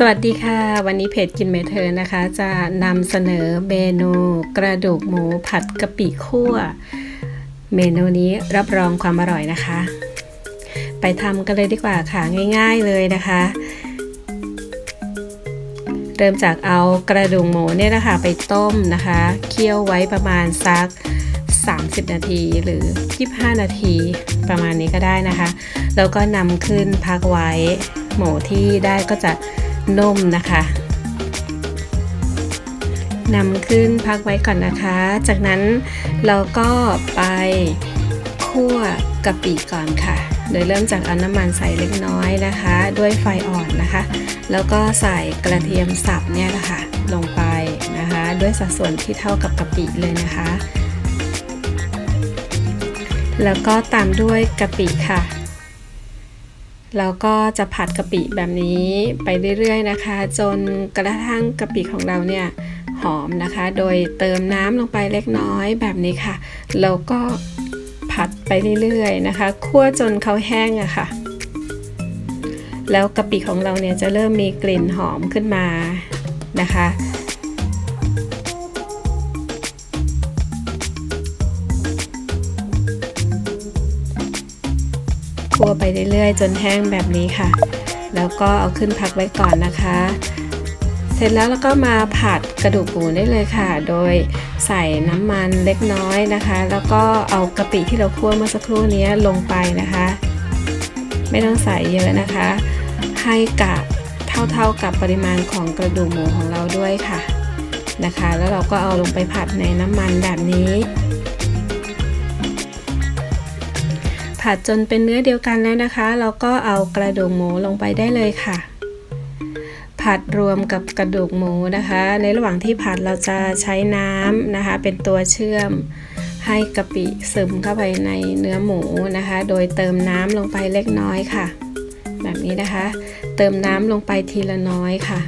สวัสดีค่ะ วันนี้เพจกินเมเธอนะคะ จะนำเสนอเมนูกระดูกหมูผัดกะปิคั่ว เมนูนี้รับรองความอร่อยนะคะ ไปทำกันเลยดีกว่าค่ะง่าย ๆเลยนะคะ เริ่มจากเอากระดูกหมูเนี่ยนะคะไปต้มนะคะเคี่ยวไว้ประมาณสัก 30 นาทีหรือ 25 นาทีประมาณนี้ก็ได้นะคะ แล้วก็นำขึ้นพักไว้หมูที่ได้ก็จะ นุ่มนะคะนำขึ้นพักไว้ก่อนนะคะ จากนั้นเราก็ไปคั่วกะปิก่อนค่ะ โดยเริ่มจากเอาน้ำมันใส่เล็กน้อยนะคะ ด้วยไฟอ่อนนะคะ แล้วก็ใส่กระเทียมสับเนี่ยนะคะลงไปนะคะ ด้วยสัดส่วนที่เท่ากับกะปิเลยนะคะ แล้วก็ตามด้วยกะปิค่ะ แล้วก็จะผัดกะปิแบบนี้ไปเรื่อยๆนะคะ จนกระทั่งกะปิของเราเนี่ยหอมนะคะ โดยเติมน้ำลงไปเล็กน้อยแบบนี้ค่ะ แล้วก็ผัดไปเรื่อยๆนะคะ คั่วจนเขาแห้งอะค่ะ แล้วกะปิของเราเนี่ยจะเริ่มมีกลิ่นหอมขึ้นมานะคะ ไปเรื่อยๆ จนแห้งแบบนี้ค่ะ แล้วก็เอาขึ้นพักไว้ก่อนนะคะ เสร็จแล้วแล้วก็มาผัดกระดูกหมูได้เลยค่ะ โดยใส่น้ำมันเล็กน้อยนะคะ แล้วก็เอากะปิที่เราคั่วเมื่อสักครู่นี้ลงไปนะคะ ไม่ต้องใส่เยอะนะคะ ให้กะเท่าๆกับปริมาณของกระดูกหมูของเราด้วยค่ะนะคะ แล้วเราก็เอาลงไปผัดในน้ำมันแบบนี้ ผัดจนเป็นเนื้อเดียวกันแล้วนะคะ เราก็เอากระดูกหมูลงไปได้เลยค่ะ ผัดรวมกับกระดูกหมูนะคะ ในระหว่างที่ผัดเราจะใช้น้ำนะคะ เป็นตัวเชื่อม ให้กะปิซึมเข้าไปในเนื้อหมูนะคะ โดยเติมน้ำลงไปเล็กน้อยค่ะ แบบนี้นะคะ เติมน้ำลงไปทีละน้อยค่ะ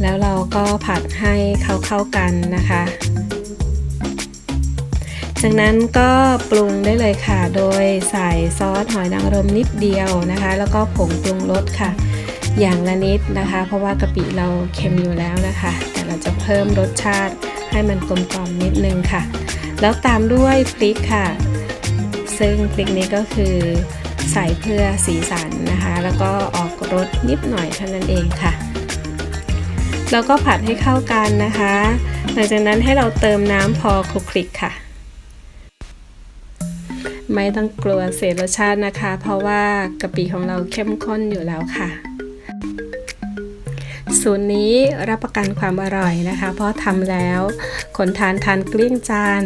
แล้วเราก็ผัดให้เขาเข้ากันนะคะ จากนั้นก็ปรุงได้เลยค่ะ โดยใส่ซอสหอยนางรมนิดเดียวนะคะ แล้วก็ผงปรุงรสค่ะ อย่างละนิดนะคะ เพราะว่ากะปิเราเค็มอยู่แล้วนะคะ แต่เราจะเพิ่มรสชาติให้มันกลมกล่อมนิดนึงค่ะ แล้วตามด้วยพริกค่ะ ซึ่งพริกนี้ก็คือใส่เพื่อสีสันนะคะ แล้วก็ออกรสนิดหน่อยเท่านั้นเองค่ะแล้วก็ผัดให้เข้ากันนะคะ หลังจากนั้นให้เราเติมน้ำพอคลุกคลิกค่ะ ไม่ต้องกลัวเสียรสชาตินะคะ เพราะว่ากะปิของเราเข้มข้นอยู่แล้วค่ะ สูตรนี้รับประกันความอร่อยนะคะ เพราะทำแล้วคนทานทานเกลี้ยงจาน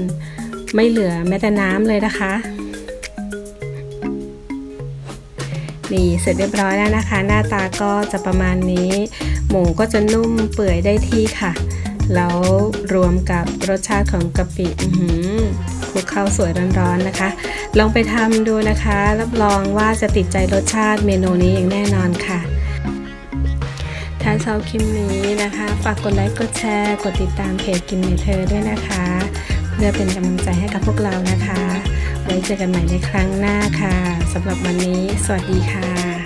ไม่เหลือแม้แต่น้ำเลยนะคะนี่เสร็จเรียบร้อยแล้วนะคะ หน้าตาก็จะประมาณนี้ หมูก็จะนุ่มเปื่อยได้ที่ค่ะ แล้วรวมกับรสชาติของกะปิคลุกข้าวสวยร้อนๆนะคะ ลองไปทำดูนะคะ รับรองว่าจะติดใจรสชาติเมนูนี้อย่างแน่นอนค่ะถ้าชอบคลิปนี้นะคะ ฝากกดไลค์ กดแชร์ กดติดตามเพจกินเมเธอด้วยนะคะ เพื่อเป็นกำลังใจให้กับพวกเรานะคะ ไว้เจอกันใหม่ในครั้งหน้าค่ะสำหรับวันนี้ สวัสดีค่ะ